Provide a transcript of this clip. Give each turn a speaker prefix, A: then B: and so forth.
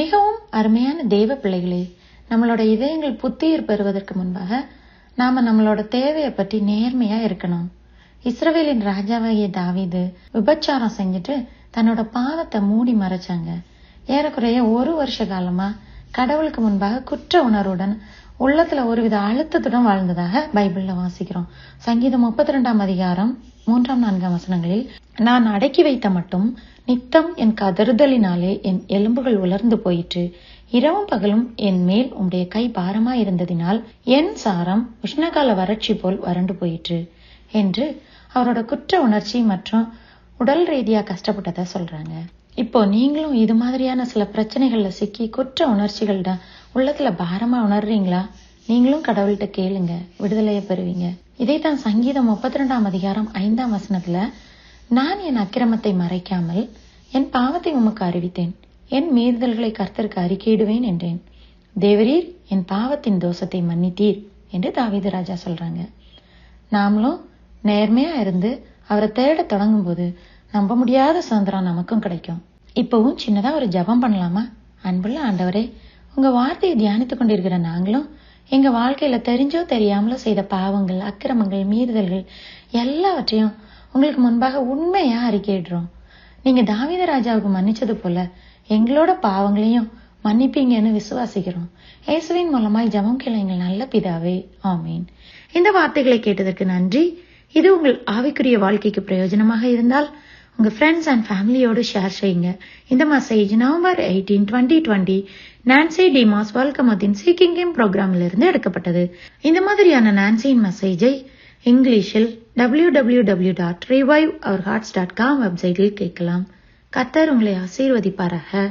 A: மிகவும் அருமையான தெய்வ பிள்ளைகளே நம்மளோட இதயங்கள் புத்துயிர் பெறுவதற்கு முன்பாக நாம நம்மளோட தேவையை பற்றி நேர்மையா இருக்கணும். இஸ்ரவேலின் ராஜாவாகிய தாவீது விபச்சாரம் செஞ்சுட்டு தன்னோட பாவத்தை மூடி மறைச்சாங்க. ஏறக்குறைய ஒரு வருஷ காலமா கடவுளுக்கு முன்பாக குற்ற உணர்வுடன் உள்ளத்துல ஒருவித அழுத்தத்துடன் வாழ்ந்ததாக பைபிள்ல வாசிக்கிறோம். சங்கீதம் முப்பத்தி ரெண்டாம் அதிகாரம் மூன்றாம் நான்காம் வசனங்களில் நான் அடக்கி வைத்த மட்டும் நித்தம் என் கதறுதலினாலே என் எலும்புகள் உலர்ந்து போயிற்று. இரவும் பகலும் என் மேல் உம்முடைய கை பாரமா இருந்ததினால் என் சாரம் உஷ்ணகால வறட்சி போல் வறண்டு போயிற்று என்று அவரோட குற்ற உணர்ச்சி மற்றும் உடல் ரீதியா கஷ்டப்பட்டதை சொல்றாங்க. இப்போ நீங்களும் இது மாதிரியான சில பிரச்சனைகள்ல சிக்கி குற்ற உணர்ச்சிகள்ட உள்ளத்துல பாரமா உணர்றீங்களா? நீங்களும் கடவுள்கிட்ட கேளுங்க விடுதலையை பெறுவீங்க. இதைத்தான் சங்கீதம் முப்பத்தி ரெண்டாம் அதிகாரம் ஐந்தாம் வசனத்துல நான் என் அக்கிரமத்தை மறைக்காமல் என் பாவத்தை உமக்கு அறிவித்தேன். என் மீறுதல்களை கர்த்தருக்கு அறிக்கையிடுவேன் என்றேன். தேவரீர் என் பாவத்தின் தோஷத்தை மன்னித்தீர் என்று தாவீது ராஜா சொல்றாங்க. நாமளும் நேர்மையா இருந்து அவரை தேட தொடங்கும் போது நம்ப முடியாத சுதந்திரம் நமக்கும் கிடைக்கும். இப்பவும் சின்னதா ஒரு ஜெபம் பண்ணலாமா? அன்புள்ள ஆண்டவரே உங்க வார்த்தையை தியானித்துக் கொண்டிருக்கிற நாங்களும் எங்க வாழ்க்கையில தெரிஞ்சோ தெரியாமலோ செய்த பாவங்கள் அக்கிரமங்கள் மீறுதல்கள் எல்லாவற்றையும் உங்களுக்கு முன்பாக உண்மையா அறிக்கையிடுறோம். நீங்க தாவித ராஜாவுக்கு மன்னிச்சது போல எங்களோட பாவங்களையும் மன்னிப்பீங்கன்னு விசுவாசிக்கிறோம். இயேசுவின் மூலமாய் ஜபம் கிளைங்கள் நல்ல பிதாவே. ஆமீன். இந்த வார்த்தைகளை கேட்டதற்கு நன்றி. இது உங்கள் ஆவிக்குரிய வாழ்க்கைக்கு பிரயோஜனமாக இருந்தால் உங்க ஃப்ரெண்ட்ஸ் அண்ட் ஃபேமிலியோடு ஷேர் செய்யுங்க. இந்த message November eighteen twenty twenty Nancy DeMoss வல்கமத்தின் seeking him ப்ரோக்ராமிலிருந்து எடுக்கப்பட்டது. இந்த மாதிரியான நான்சியின் மெசேஜை இங்கிலீஷில் W W W dot revive our hearts dot com வெப்சைட்டில் கேட்கலாம். கத்தர் உங்களை ஆசீர்வதிப்பாராக.